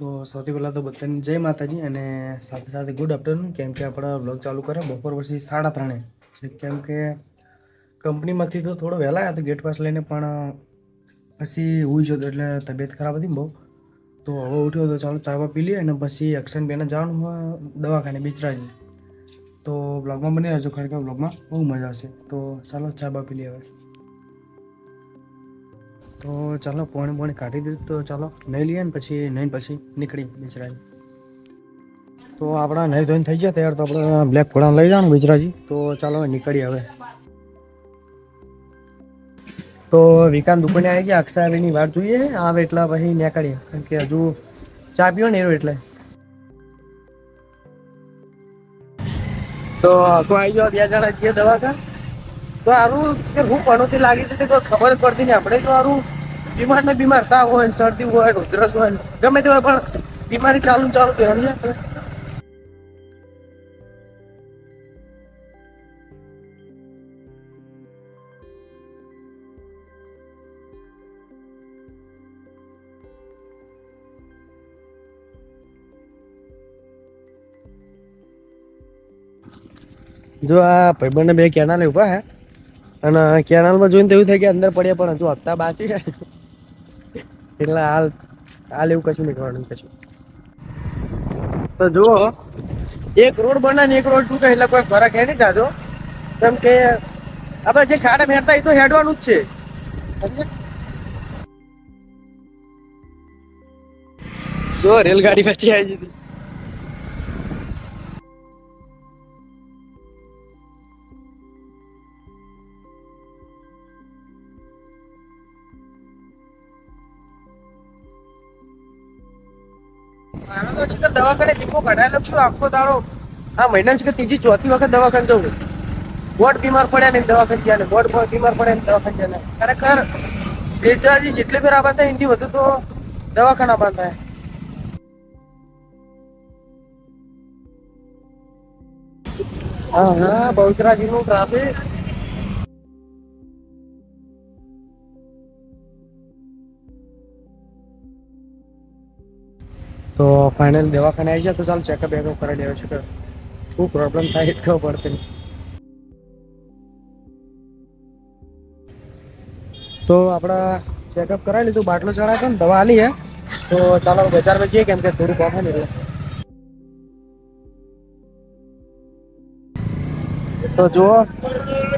તો સૌથી પહેલાં તો બધાને જય માતાજી અને સાથે સાથે ગુડ આફ્ટરનૂન કેમ કે આપણે બ્લોગ ચાલુ કરે બપોર પછી સાડા ત્રણે. કેમ કે કંપનીમાંથી તો થોડો વહેલા આવ્યા તો ગેટ પાસ લઈને પણ પછી હું જતો એટલે તબિયત ખરાબ હતી બહુ. તો હવે ઉઠ્યો તો ચાલો ચા પી લઈએ અને પછી એક્શન બેને જવાનું દવાખાને બિચરાજી. તો બ્લોગમાં બની રહેજો ખરેખર બ્લોગમાં બહુ મજા આવશે. તો ચાલો ચા પી લઈએ હવે. તો ચાલો પોણે પોણે કાઢી દીધું તો ચાલો નહીં લઈએ ને પછી નહીં પછી નીકળી બિચરાજી. તો આપણા નહીં ધોઈને થઈ ગયા તૈયાર તો આપણે બ્લેક ઘોડા લઈ જવાનું બિચરાજી. તો ચાલો નીકળી હવે. તો વિકાન દુકાને આવી ગયા અક્ષાબેની વાત જોઈએ આવે એટલા પછી નીકળીએ. કારણ કે હજુ ચા પીવો ને એરો એટલે. તો આખું આવી જાઓ બે જણા છીએ દવાખાન? તો સારું કે હું પણોથી લાગી હતી તો ખબર પડતી નહીં આપણે તો સારું બીમાર ને બીમાર તાવ હોય ને શરદી હોય ને ઉધરસ હોય ને ગમે તે હોય, પણ બીમારી ચાલુ ચાલુ તો જો આ ભાઈબંધ બે કેનાલ ઊભા હે. અને કેનાલમાં જોઈને તો એવું થાય કે અંદર પડ્યા પણ હજુ હપ્તા બાચી ગયા એટલે હાલ હાલ એવું કશું નહીં કરવાનું કશું. તો જુઓ, એક રોડ બને ને એક રોડ તૂટે એટલે કોઈ ફરક હે નહીં જાજો. કેમ કે આપણે જે ખાડા મેળતા એ તો હેડવાનું જ છે? જો રેલગાડી પછી આવી જતી મારો તો ને ખરેખર બેચાજી જેટલી ફેર આવા થાય એની વધુ તો દવાખાના બંધ થાય. હા હા બહુચરાજી નું ટ્રાફિક તો ફાઇનલ દવાખાને આવી જાય તો ચાલ ચેકઅપ બેકઅપ કરી લેવો છે કે શું પ્રોબ્લેમ થાય એ ખબર પડતી તો આપણા ચેકઅપ કરાવી લીધું, બાટલો ચડાવ્યો ને, દવા આલી હે. તો ચાલો બજારમાં જઈએ કેમ કે થોડું કોફે ને એટલે. તો જુઓ,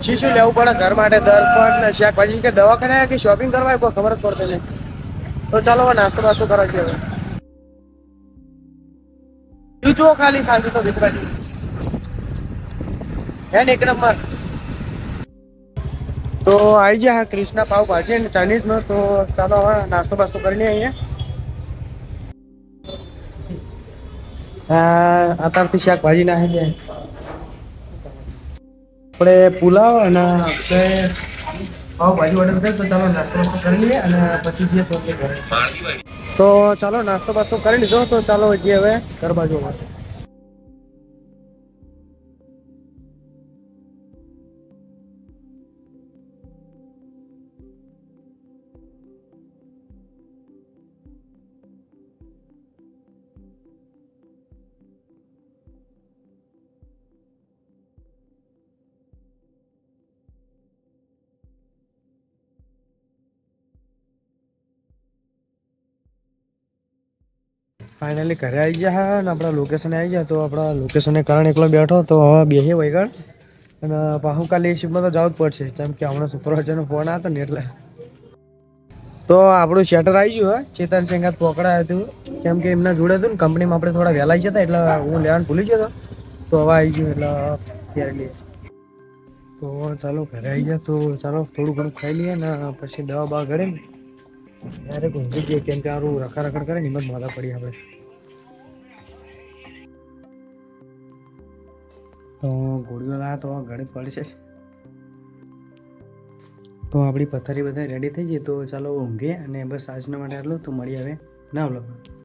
શું શું લેવું પડે ઘર માટે? દર્પણ ને શાકભાજી કે દવાખાને કે શોપિંગ કરવા? કોઈ ખબર જ પડતી નહીં. તો ચાલો નાસ્તો નાસ્તો કરાવી દઈએ જુઓ ખાલી સાંજે તો વિતરાજી હે ને એક નંબર. તો આવી જાય હા ક્રિષ્ના પાવ ભાજી અને ચાઇનીઝ નો તો ચાલો હવે નાસ્તો બાસ્તો કરીને અહીંયા. હા અત્યારથી શાકભાજી નાખી દે. આપણે પુલાવ અને આપણે પાવ ભાજી ઓર્ડર તો ચાલો નાસ્તો બાસ્તો કરી લઈએ અને પછી જઈએ સોંગે ઘરે. તો ચાલો નાસ્તો બાસ્તો કરી લીધો તો ચાલો જઈએ હવે ઘર બાજુ ફાઇનલી ઘરે આવી ગયા હા અને આપણા લોકેશને આવી ગયા. તો આપણા લોકેશને કારણ એકલો બેઠો તો હવે બેસી વૈગણ. અને પાછું કાલે શિપમાં તો જવું જ પડશે. કેમ કે હમણાં શુક્રવારનો ફોન આવ્યો ને એટલે. તો આપણું શેટર આવી ગયું, હા. ચેતન સિંગાત પકડાયું હતું. કેમ કે એમના જોડે હતું ને કંપનીમાં આપણે થોડા વહેલા આવી જતા, એટલે હું લેવાનું ભૂલી ગયો હતો. તો હવે આવી ગયું, એટલે ત્યારે તો ચાલો, ઘરે આવી ગયા તો ચાલો, થોડું ઘણું ખાઈ લઈએ ને, પછી દવા બવા ગળે ને. ત્યારે ગુંજી જઈએ કેમ કે આરું રખા રખડ કરે ને હિંમત માથા પડી આપણે તો ગોળીઓ લાયા તો ઘણી પડશે. તો આપણી પથારી બધા રેડી થઈ ગઈ, તો ચાલો ઊંઘે અને બસ આજના માટે આટલું તો મળી આવે ના વ્લોગમાં